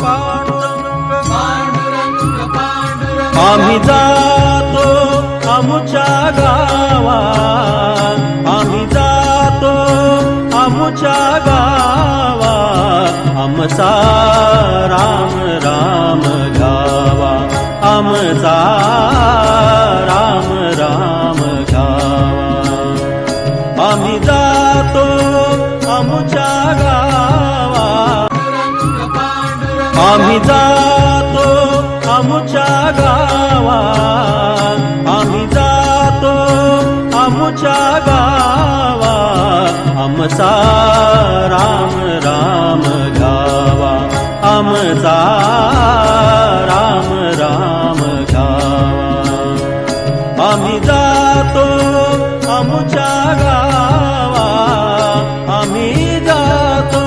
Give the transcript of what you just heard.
पांडुरंग आम्ही जातो आमुच्या गावा आम्ही जातो आमुच्या गावा आमचा राम राम गावा. आमचा राम राम गावा. आम्ही जातो आम्ही जातो आमच्या गावात. आम्ही जातो आमच्या गावात. आमचा राम राम गावा. आमचा राम राम गावा. आम्ही जातो आमच्या गावा. आम्ही जातो